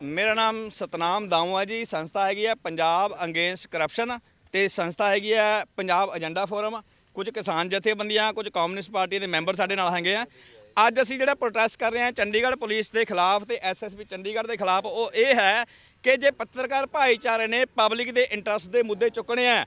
ਮੇਰਾ ਨਾਮ ਸਤਨਾਮ ਦਾਊ ਹੈ ਜੀ। ਸੰਸਥਾ ਹੈਗੀ ਹੈ ਪੰਜਾਬ ਅਗੇਂਸਟ ਕਰਪਸ਼ਨ ਤੇ ਸੰਸਥਾ ਹੈਗੀ ਹੈ ਪੰਜਾਬ ਏਜੰਡਾ ਫੋਰਮ ਕੁਝ ਕਿਸਾਨ ਜਥੇਬੰਦੀਆਂ, ਕੁਝ ਕਮਿਊਨਿਸਟ ਪਾਰਟੀ ਦੇ ਮੈਂਬਰ ਸਾਡੇ ਨਾਲ ਹੈਗੇ ਆ। ਅੱਜ ਅਸੀਂ ਜਿਹੜਾ ਪ੍ਰੋਟੈਸਟ ਕਰ ਰਹੇ ਹਾਂ ਚੰਡੀਗੜ੍ਹ ਪੁਲਿਸ ਦੇ ਖਿਲਾਫ ਤੇ ਐਸਐਸਪੀ ਚੰਡੀਗੜ੍ਹ ਦੇ ਖਿਲਾਫ, ਉਹ ਇਹ ਹੈ ਕਿ ਜੇ ਪੱਤਰਕਾਰ ਭਾਈਚਾਰੇ ਨੇ ਪਬਲਿਕ ਦੇ ਇੰਟਰਸਟ ਦੇ ਮੁੱਦੇ ਚੁੱਕਣੇ ਆ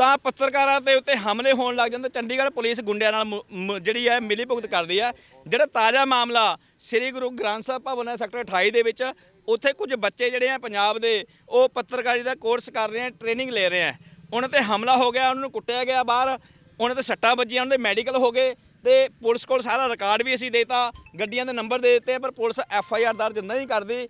ਤਾਂ ਪੱਤਰਕਾਰਾਂ ਦੇ ਉੱਤੇ ਹਮਲੇ ਹੋਣ ਲੱਗ ਜਾਂਦੇ। ਚੰਡੀਗੜ੍ਹ ਪੁਲਿਸ ਗੁੰਡਿਆਂ ਨਾਲ ਮੁ- ਮੁ- ਜਿਹੜੀ ਹੈ ਮਿਲੀ ਭੁਗਤ ਕਰਦੀ ਹੈ। ਜਿਹੜਾ ਤਾਜ਼ਾ ਮਾਮਲਾ ਸ੍ਰੀ ਗੁਰੂ ਗ੍ਰੰਥ ਸਾਹਿਬ ਭਵਨ ਹੈ ਸੈਕਟਰ 28 ਦੇ ਵਿੱਚ, ਉੱਥੇ ਕੁਝ ਬੱਚੇ ਜਿਹੜੇ ਆ ਪੰਜਾਬ ਦੇ, ਉਹ ਪੱਤਰਕਾਰੀ ਦਾ ਕੋਰਸ ਕਰ ਰਹੇ ਆ ਟ੍ਰੇਨਿੰਗ ਲੈ ਰਹੇ ਆ ਉਹਨਾਂ ਤੇ ਹਮਲਾ ਹੋ ਗਿਆ, ਉਹਨਾਂ ਨੂੰ ਕੁੱਟਿਆ ਗਿਆ ਬਾਹਰ, ਉਹਨਾਂ ਤੇ ਸੱਟਾਂ ਵੱਜੀਆਂ, ਉਹਨਾਂ ਦੇ ਮੈਡੀਕਲ ਹੋ ਗਏ। ਤੇ ਪੁਲਿਸ ਕੋਲ ਸਾਰਾ ਰਿਕਾਰਡ ਵੀ ਅਸੀਂ ਦੇਤਾ, ਗੱਡੀਆਂ ਦੇ ਨੰਬਰ ਦੇ ਦਿੱਤੇ, ਪਰ ਪੁਲਿਸ ਐਫ ਆਈ ਆਰ ਦਰਜ ਨਹੀਂ ਕਰਦੀ।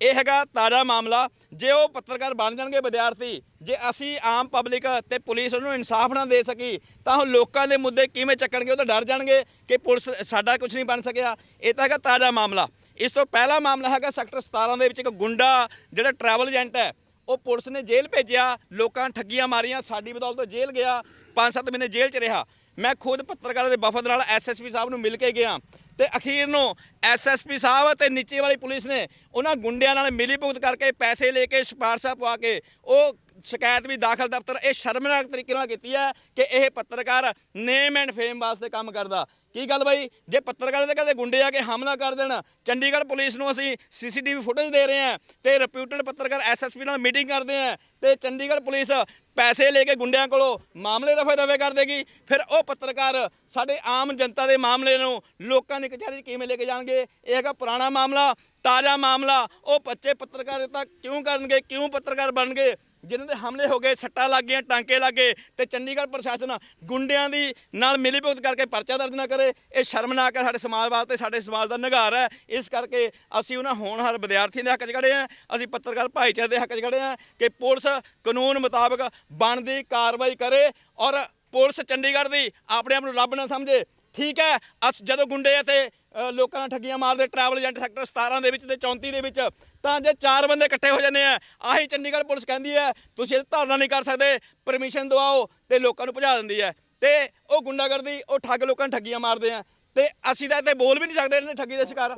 ਇਹ ਹੈਗਾ ਤਾਜ਼ਾ ਮਾਮਲਾ। ਜੇ ਉਹ ਪੱਤਰਕਾਰ ਬਣ ਜਾਣਗੇ ਵਿਦਿਆਰਥੀ, ਜੇ ਅਸੀਂ ਆਮ ਪਬਲਿਕ ਤੇ ਪੁਲਿਸ ਉਹਨੂੰ ਇਨਸਾਫ ਨਾ ਦੇ ਸਕੀ, ਤਾਂ ਉਹ ਲੋਕਾਂ ਦੇ ਮੁੱਦੇ ਕਿਵੇਂ ਚੱਕਣਗੇ ਉਹ ਤਾਂ ਡਰ ਜਾਣਗੇ ਕਿ ਪੁਲਿਸ ਸਾਡਾ ਕੁਝ ਨਹੀਂ ਬਣ ਸਕਿਆ। ਇਹ ਤਾਂ ਹੈਗਾ ਤਾਜ਼ਾ ਮਾਮਲਾ। ਇਸ ਤੋਂ ਪਹਿਲਾ ਮਾਮਲਾ ਹੈਗਾ ਸੈਕਟਰ 17 ਦੇ ਵਿੱਚ ਇੱਕ ਗੁੰਡਾ, ਜਿਹੜਾ ਟਰੈਵਲ ਏਜੰਟ ਹੈ, ਉਹ ਪੁਲਿਸ ਨੇ ਜੇਲ੍ਹ ਭੇਜਿਆ। ਲੋਕਾਂ ਠੱਗੀਆਂ ਮਾਰੀਆਂ, ਸਾਡੀ ਬਦੌਲਤ ਉਹ ਜੇਲ੍ਹ ਗਿਆ। 5-7 ਮਹੀਨੇ ਜੇਲ੍ਹ 'ਚ ਰਿਹਾ। ਮੈਂ ਖੁਦ ਪੱਤਰਕਾਰਾਂ ਦੇ ਵਫਦ ਨਾਲ ਐਸਐਸਪੀ ਸਾਹਿਬ ਨੂੰ ਮਿਲ ਕੇ ਗਿਆ। ਤੇ ਅਖੀਰ ਨੂੰ ਐਸਐਸਪੀ ਸਾਹਿਬ ਤੇ ਨੀਚੇ ਵਾਲੀ ਪੁਲਿਸ ਨੇ ਉਹਨਾਂ ਗੁੰਡਿਆਂ ਨਾਲ ਮਿਲੀ ਭੁਗਤ ਕਰਕੇ ਪੈਸੇ ਲੈ ਕੇ ਸਿਫਾਰਸ਼ਾਂ ਪਵਾ ਕੇ ਉਹ ਸ਼ਿਕਾਇਤ ਵੀ ਦਾਖਲ ਦਫ਼ਤਰ ਇਹ ਸ਼ਰਮਨਾਕ ਤਰੀਕੇ ਨਾਲ ਕੀਤੀ ਹੈ ਕਿ ਇਹ ਪੱਤਰਕਾਰ ਨੇਮ ਐਂਡ ਫੇਮ ਵਾਸਤੇ ਕੰਮ ਕਰਦਾ। ਕੀ ਗੱਲ ਬਾਈ? ਜੇ ਪੱਤਰਕਾਰ ਦੇ ਕਦੇ ਗੁੰਡੇ ਆ ਕੇ ਹਮਲਾ ਕਰ ਦੇਣ, ਚੰਡੀਗੜ੍ਹ ਪੁਲਿਸ ਨੂੰ ਅਸੀਂ ਸੀਸੀਟੀਵੀ ਫੁਟੇਜ ਦੇ ਰਹੇ ਹਾਂ ਤੇ ਰਿਪਿਊਟਡ ਪੱਤਰਕਾਰ ਐਸਐਸਪੀ ਨਾਲ ਮੀਟਿੰਗ ਕਰਦੇ ਆ ਤੇ ਚੰਡੀਗੜ੍ਹ ਪੁਲਿਸ ਪੈਸੇ ਲੈ ਕੇ ਗੁੰਡਿਆਂ ਕੋਲੋਂ ਮਾਮਲੇ ਰਫੇ ਦਫੇ ਕਰ ਦੇਗੀ। ਫਿਰ ਉਹ ਪੱਤਰਕਾਰ ਸਾਡੇ ਆਮ ਜਨਤਾ ਦੇ ਮਾਮਲੇ ਨੂੰ ਲੋਕਾਂ ਦੀ ਕਚਹਿਰੀ ਕਿਵੇਂ ਲੈ ਕੇ ਜਾਣਗੇ? ਇਹ ਹੈਗਾ ਪੁਰਾਣਾ ਮਾਮਲਾ, ਤਾਜ਼ਾ ਮਾਮਲਾ। ਉਹ ਬੱਚੇ ਪੱਤਰਕਾਰਿਤਾ ਕਿਉਂ ਕਰਨਗੇ? ਕਿਉਂ ਪੱਤਰਕਾਰ ਬਣਨਗੇ? ਜਿਨ੍ਹਾਂ ਦੇ ਹਮਲੇ ਹੋ ਗਏ, ਸੱਟਾਂ ਲੱਗ ਗਈਆਂ, ਟਾਂਕੇ ਲੱਗ ਗਏ ਤੇ ਚੰਡੀਗੜ੍ਹ ਪ੍ਰਸ਼ਾਸਨ ਗੁੰਡਿਆਂ ਦੀ ਨਾਲ ਮਿਲੀ ਭੁਗਤ ਕਰਕੇ ਪਰਚਾ ਦਰਜ ਨਾ ਕਰੇ। ਇਹ ਸ਼ਰਮਨਾਕ ਹੈ ਸਾਡੇ ਸਮਾਜ ਵਾਸਤੇ, ਸਾਡੇ ਸਮਾਜ ਦਾ ਨਿਘਾਰ ਹੈ। ਇਸ ਕਰਕੇ ਅਸੀਂ ਉਹਨਾਂ ਹੋਣਹਾਰ ਵਿਦਿਆਰਥੀਆਂ ਦੇ ਹੱਕ 'ਚ ਖੜੇ ਹਾਂ। ਅਸੀਂ ਪੱਤਰਕਾਰ ਭਾਈਚਾਰੇ ਦੇ ਹੱਕ 'ਚ ਖੜੇ ਹਾਂ ਕਿ ਪੁਲਿਸ ਕਾਨੂੰਨ ਮੁਤਾਬਕ ਬਣਦੀ ਕਾਰਵਾਈ ਕਰੇ ਔਰ ਪੁਲਿਸ ਚੰਡੀਗੜ੍ਹ ਦੀ ਆਪਣੇ ਆਪ ਨੂੰ ਰੱਬ ਨਾ ਸਮਝੇ। ਠੀਕ ਹੈ, ਅਸ ਜਦੋਂ ਗੁੰਡੇ ਇੱਥੇ ਲੋਕਾਂ ਨਾਲ ਠੱਗੀਆਂ ਮਾਰਦੇ ਟਰੈਵਲ ਏਜੰਟ ਸੈਕਟਰ 17 ਦੇ ਵਿੱਚ ਤੇ 34 ਦੇ ਵਿੱਚ। ਤਾਂ ਜੇ ਚਾਰ ਬੰਦੇ ਇਕੱਠੇ ਹੋ ਜਾਂਦੇ ਆ, ਆਹੀ ਚੰਡੀਗੜ੍ਹ ਪੁਲਿਸ ਕਹਿੰਦੀ ਹੈ, ਤੁਸੀਂ ਇਹ ਧਰਨਾ ਨਹੀਂ ਕਰ ਸਕਦੇ ਪਰਮਿਸ਼ਨ ਦਵਾਓ ਤੇ ਲੋਕਾਂ ਨੂੰ ਭਜਾ ਦਿੰਦੀ ਹੈ। ਤੇ ਉਹ ਗੁੰਡਾਗਰਦੀ, ਉਹ ਠੱਗ ਲੋਕਾਂ ਨੂੰ ਠੱਗੀਆਂ ਮਾਰਦੇ ਆ। ਤੇ ਅਸੀਂ ਤਾਂ ਇੱਥੇ ਬੋਲ ਵੀ ਨਹੀਂ ਸਕਦੇ ਇਹਨਾਂ ਨੇ ਠੱਗੀ ਦੇ ਸ਼ਿਕਾਰ।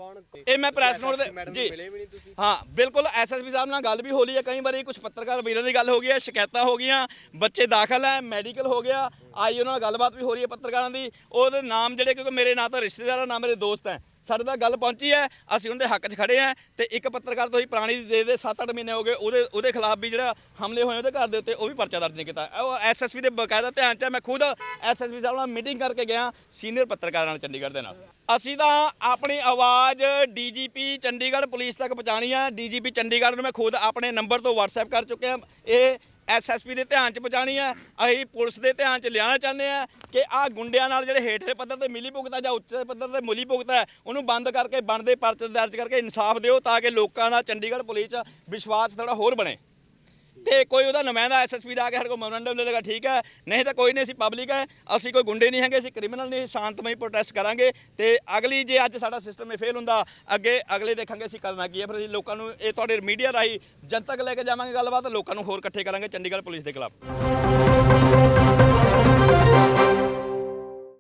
ਇਹ ਮੈਂ ਪ੍ਰੈਸ ਨੋਟ ਦੇ ਜੀ। ਹਾਂ ਬਿਲਕੁਲ ਐਸਐਸਪੀ ਸਾਹਿਬ ਨਾਲ ਗੱਲ ਵੀ ਹੋ ਲਈ ਹੈ। ਕਈ ਵਾਰੀ ਕੁਝ ਪੱਤਰਕਾਰ ਵੀਰਾਂ ਦੀ ਗੱਲ ਹੋ ਗਈ ਹੈ ਸ਼ਿਕਾਇਤਾਂ ਹੋ ਗਈਆਂ ਬੱਚੇ ਦਾਖਲ ਹੈ ਮੈਡੀਕਲ ਹੋ ਗਿਆ ਆਈ ਉਹਨਾਂ ਨਾਲ ਗੱਲਬਾਤ ਵੀ ਹੋ ਰਹੀ ਹੈ ਪੱਤਰਕਾਰਾਂ ਦੀ। ਉਹਦੇ ਨਾਮ ਜਿਹੜੇ ਕਿਉਂਕਿ ਮੇਰੇ ਨਾਂ ਤਾਂ ਰਿਸ਼ਤੇਦਾਰ ਆ ਨਾ ਮੇਰੇ ਦੋਸਤ ਹੈ। ਸਾਡੇ ਤੱਕ ਗੱਲ ਪਹੁੰਚੀ ਹੈ, ਅਸੀਂ ਉਹਦੇ ਹੱਕ 'ਚ ਖੜੇ ਆ ਤੇ ਇੱਕ ਪੱਤਰਕਾਰ ਤੋਂ ਹੀ ਪੁਰਾਣੀ ਦੇ ਦੇ 7-8 ਮਹੀਨੇ ਹੋ ਗਏ, ਉਹਦੇ ਉਹਦੇ ਖਿਲਾਫ ਵੀ ਜਿਹੜਾ ਹਮਲੇ ਹੋਏ ਉਹਦੇ ਘਰ ਦੇ ਉੱਤੇ ਉਹ ਵੀ ਪਰਚਾ ਦਰਜ ਨਹੀਂ ਕੀਤਾ। ਉਹ ਐਸਐਸਪੀ ਦੇ ਬਕਾਇਦਾ ਧਿਆਨ 'ਚ ਮੈਂ ਖੁਦ ਐਸਐਸਪੀ ਸਾਹਿਬ ਨਾਲ ਮੀਟਿੰਗ ਕਰਕੇ ਗਿਆ, ਸੀਨੀਅਰ ਪੱਤਰਕਾਰਾਂ ਨਾਲ ਚੰਡੀਗੜ੍ਹ ਦੇ ਨਾਲ। ਅਸੀਂ ਤਾਂ ਆਪਣੀ ਆਵਾਜ਼ ਡੀਜੀਪੀ ਚੰਡੀਗੜ੍ਹ ਪੁਲਿਸ ਤੱਕ ਪਹੁੰਚਾਣੀ ਆ। ਡੀਜੀਪੀ ਚੰਡੀਗੜ੍ਹ ਨੂੰ ਮੈਂ ਖੁਦ ਆਪਣੇ ਨੰਬਰ ਤੋਂ WhatsApp ਕਰ ਚੁੱਕਿਆ। ਇਹ ਐਸਐਸਪੀ ਦੇ ਧਿਆਨ 'ਚ ਪਹੁੰਚਾਣੀ ਹੈ ਅਸੀਂ ਪੁਲਿਸ ਦੇ ਧਿਆਨ 'ਚ ਲਿਆਉਣਾ ਚਾਹੁੰਦੇ ਆ ਕਿ ਆਹ ਗੁੰਡਿਆਂ ਨਾਲ ਜਿਹੜੇ ਹੇਠਲੇ ਪੱਧਰ ਤੇ ਮਿਲੀ ਭੁਗਤਾ ਜਾਂ ਉੱਚੇ ਪੱਧਰ ਤੇ ਮੁਲੀ ਭੁਗਤਾ ਹੈ, ਉਹਨੂੰ ਬੰਦ ਕਰਕੇ ਬਣਦੇ ਪਰਚੇ ਦਰਜ ਕਰਕੇ ਇਨਸਾਫ ਦਿਓ ਤਾਂ ਕਿ ਲੋਕਾਂ ਦਾ ਚੰਡੀਗੜ੍ਹ ਪੁਲਿਸ 'ਚ ਵਿਸ਼ਵਾਸ ਥੋੜਾ ਹੋਰ ਬਣੇ। ਤੇ ਕੋਈ ਉਹਦਾ ਨੁਮਾਇੰਦਾ ਐਸਐਸਪੀ ਦਾ ਆ ਕੇ ਸਾਡੇ ਕੋਲ ਮੈਮੋਰੰਡਮ ਲੈ ਲੇਗਾ ਠੀਕ ਹੈ? ਨਹੀਂ ਤਾਂ ਕੋਈ ਨਹੀਂ, ਅਸੀਂ ਪਬਲਿਕ ਹੈ, ਅਸੀਂ ਕੋਈ ਗੁੰਡੇ ਨਹੀਂ ਹੈਗੇ, ਅਸੀਂ ਕ੍ਰਿਮੀਨਲ ਨਹੀਂ, ਸ਼ਾਂਤਮਈ ਪ੍ਰੋਟੈਸਟ ਕਰਾਂਗੇ ਤੇ ਅਗਲੀ ਜੇ ਅੱਜ ਸਾਡਾ ਸਿਸਟਮ ਇਹ ਫੇਲ ਹੁੰਦਾ, ਅੱਗੇ ਅਗਲੇ ਦੇਖਾਂਗੇ ਅਸੀਂ ਕਰਨਾ ਕੀ ਹੈ। ਫਿਰ ਅਸੀਂ ਲੋਕਾਂ ਨੂੰ, ਇਹ ਤੁਹਾਡੇ ਮੀਡੀਆ ਰਾਹੀਂ ਜਨਤਕ ਲੈ ਕੇ ਜਾਵਾਂਗੇ ਗੱਲਬਾਤ, ਲੋਕਾਂ ਨੂੰ ਹੋਰ ਇਕੱਠੇ ਕਰਾਂਗੇ ਚੰਡੀਗੜ੍ਹ ਪੁਲਿਸ ਦੇ ਖਿਲਾਫ।